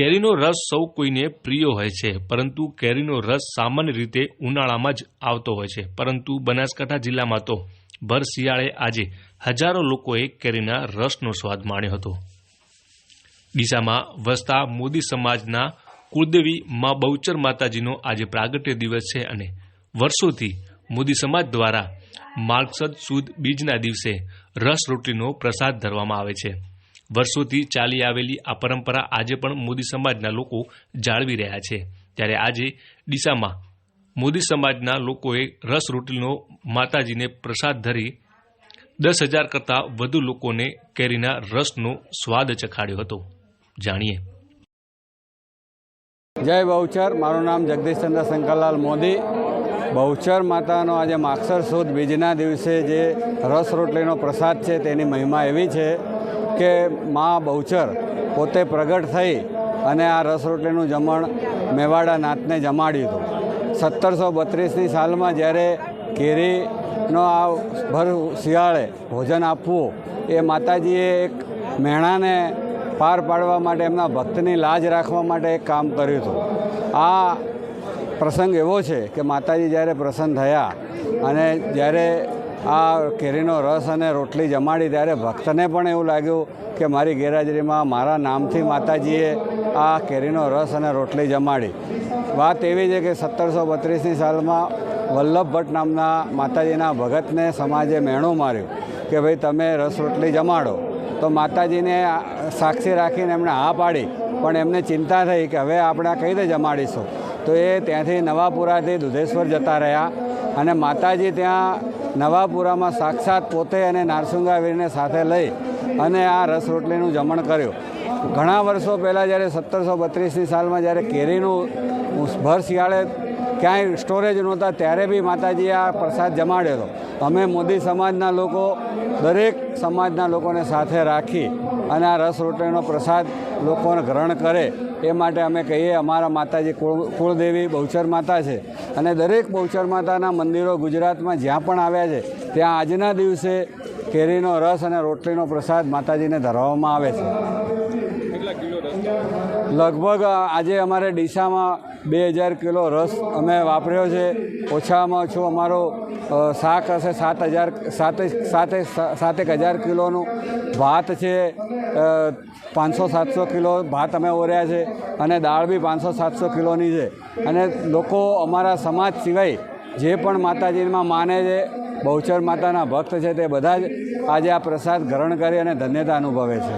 કેરીનો રસ સૌ કોઈને પ્રિય હોય છે, પરંતુ કેરીનો રસ સામાન્ય રીતે ઉનાળામાં જ આવતો હોય છે. પરંતુ બનાસકાંઠા જિલ્લામાં તો ભર શિયાળે આજે હજારો લોકોએ કેરીના રસનો સ્વાદ માણ્યો હતો. ડીસામાં વસતા મોદી સમાજના કુળદેવી મા બહુચર માતાજીનો આજે પ્રાગટ્ય દિવસ છે અને વર્ષોથી મોદી સમાજ દ્વારા માર્ગસદ સુદ બીજના દિવસે રસ રોટલીનો પ્રસાદ ધરવામાં આવે છે. વર્ષોથી ચાલી આવેલી આ પરંપરા આજે પણ મોદી સમાજના લોકો જાળવી રહ્યા છે. ત્યારે આજે ડીસામાં મોદી સમાજના લોકોએ રસ રોટલીનો માતાજીને પ્રસાદ ધરી દસ હજાર કરતાં વધુ લોકોને કેરીના રસનો સ્વાદ ચખાડ્યો હતો. જાણીએ. જય બહુચર, મારું નામ જગદીશચંદ્ર શંકરલાલ મોદી. બહુચર માતાનો આજે માક્ષર સુદ બીજના દિવસે જે રસ રોટલીનો પ્રસાદ છે તેની મહિમા એવી છે કે મા બહુચર પોતે પ્રગટ થઈ અને આ રસ રોટલીનું જમણ મેવાડા નાથને જમાડ્યું હતું. સત્તરસો બત્રીસની સાલમાં જ્યારે કેરીનો આ ભર શિયાળે ભોજન આપવું, એ માતાજીએ એક મેણાને પાર પાડવા માટે એમના ભક્તની લાજ રાખવા માટે એક કામ કર્યું હતું. આ પ્રસંગ એવો છે કે માતાજી જ્યારે પ્રસન્ન થયા અને જ્યારે આ કેરીનો રસ અને રોટલી જમાડી ત્યારે ભક્તને પણ એવું લાગ્યું કે મારી ગેરહાજરીમાં મારા નામથી માતાજીએ આ કેરીનો રસ અને રોટલી જમાડી. વાત એવી છે કે સત્તરસો બત્રીસની સાલમાં વલ્લભ ભટ્ટ નામના માતાજીના ભગતને સમાજે મેણું માર્યું કે ભાઈ તમે રસ રોટલી જમાડો. તો માતાજીને સાક્ષી રાખીને એમણે હા પાડી, પણ એમને ચિંતા થઈ કે હવે આપણે કઈ રીતે જમાડીશું? તો એ ત્યાંથી નવાપુરાથી દુધેશ્વર જતા રહ્યા અને માતાજી ત્યાં નવાપુરામાં સાક્ષાત પોતે અને નારસુંગાવીરને સાથે લઈ અને આ રસ રોટલીનું જમણ કર્યું. ઘણા વર્ષો પહેલાં જ્યારે સત્તરસો બત્રીસની સાલમાં જ્યારે કેરીનું ભર શિયાળે ક્યાંય સ્ટોરેજ નહોતા, ત્યારે બી માતાજીએ આ પ્રસાદ જમાડ્યો હતો. અમે મોદી સમાજના લોકો, દરેક સમાજના લોકોને સાથે રાખી અને આ રસ રોટલીનો પ્રસાદ લોકોને ગ્રહણ કરે, એ માટે અમે કહીએ, અમારા માતાજી કુળ, કુળદેવી બહુચર માતા છે. અને દરેક બહુચર માતાના મંદિરો ગુજરાતમાં જ્યાં પણ આવ્યા છે, ત્યાં આજના દિવસે કેરીનો રસ અને રોટલીનો પ્રસાદ માતાજીને ધરવામાં આવે છે. લગભગ આજે અમારે ડીસામાં બે હજાર કિલો રસ અમે વાપર્યો છે. ઓછામાં ઓછું અમારો શાક હશે સાત હજાર, સાતે સાતે, સાતેક હજાર કિલોનું ભાત છે. પાંચસો, સાતસો કિલો ભાત અમે ઓર્યા છે અને દાળ બી પાંચસો, સાતસો કિલોની છે. અને લોકો અમારા સમાજ સિવાય જે પણ માતાજીમાં માને છે, બહુચર માતાના ભક્ત છે તે બધા જ આજે આ પ્રસાદ ગ્રહણ કરી અને ધન્યતા અનુભવે છે.